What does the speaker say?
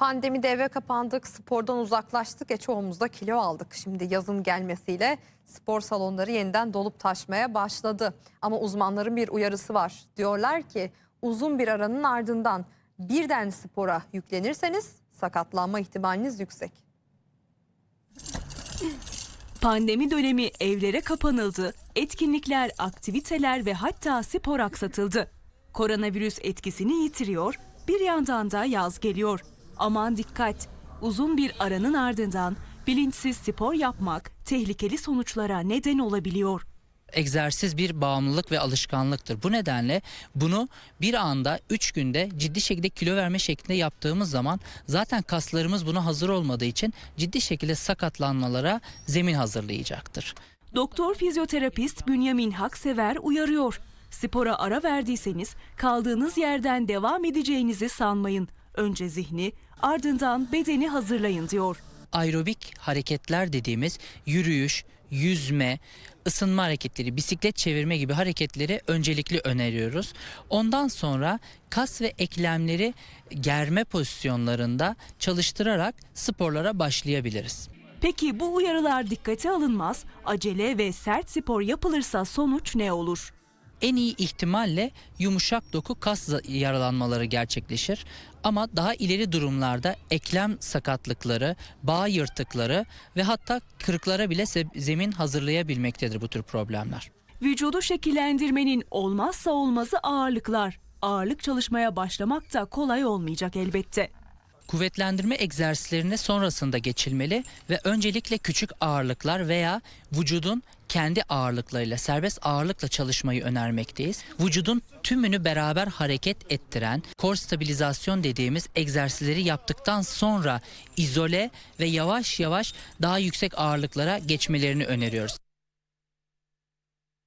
Pandemide eve kapandık, spordan uzaklaştık, e çoğumuz da kilo aldık. Şimdi yazın gelmesiyle spor salonları yeniden dolup taşmaya başladı. Ama uzmanların bir uyarısı var. Diyorlar ki uzun bir aranın ardından birden spora yüklenirseniz sakatlanma ihtimaliniz yüksek. Pandemi dönemi evlere kapanıldı, etkinlikler, aktiviteler ve hatta spor aksatıldı. Koronavirüs etkisini yitiriyor, bir yandan da yaz geliyor. Aman dikkat! Uzun bir aranın ardından bilinçsiz spor yapmak tehlikeli sonuçlara neden olabiliyor. egzersiz bir bağımlılık ve alışkanlıktır. Bu nedenle bunu bir anda 3 günde ciddi şekilde kilo verme şeklinde yaptığımız zaman zaten kaslarımız buna hazır olmadığı için ciddi şekilde sakatlanmalara zemin hazırlayacaktır. Doktor fizyoterapist Bünyamin Haksever uyarıyor. Spora ara verdiyseniz kaldığınız yerden devam edeceğinizi sanmayın. Önce zihni, ardından bedeni hazırlayın diyor. Aerobik hareketler dediğimiz yürüyüş, yüzme, ısınma hareketleri, bisiklet çevirme gibi hareketleri öncelikli öneriyoruz. Ondan sonra kas ve eklemleri germe pozisyonlarında çalıştırarak sporlara başlayabiliriz. Peki bu uyarılar dikkate alınmaz, acele ve sert spor yapılırsa sonuç ne olur? En iyi ihtimalle yumuşak doku kas yaralanmaları gerçekleşir. Ama daha ileri durumlarda eklem sakatlıkları, bağ yırtıkları ve hatta kırıklara bile zemin hazırlayabilmektedir bu tür problemler. Vücudu şekillendirmenin olmazsa olmazı ağırlıklar. Ağırlık çalışmaya başlamak da kolay olmayacak elbette. Kuvvetlendirme egzersizlerine sonrasında geçilmeli ve öncelikle küçük ağırlıklar veya vücudun kendi ağırlıklarıyla serbest ağırlıkla çalışmayı önermekteyiz. Vücudun tümünü beraber hareket ettiren kor stabilizasyon dediğimiz egzersizleri yaptıktan sonra izole ve yavaş yavaş daha yüksek ağırlıklara geçmelerini öneriyoruz.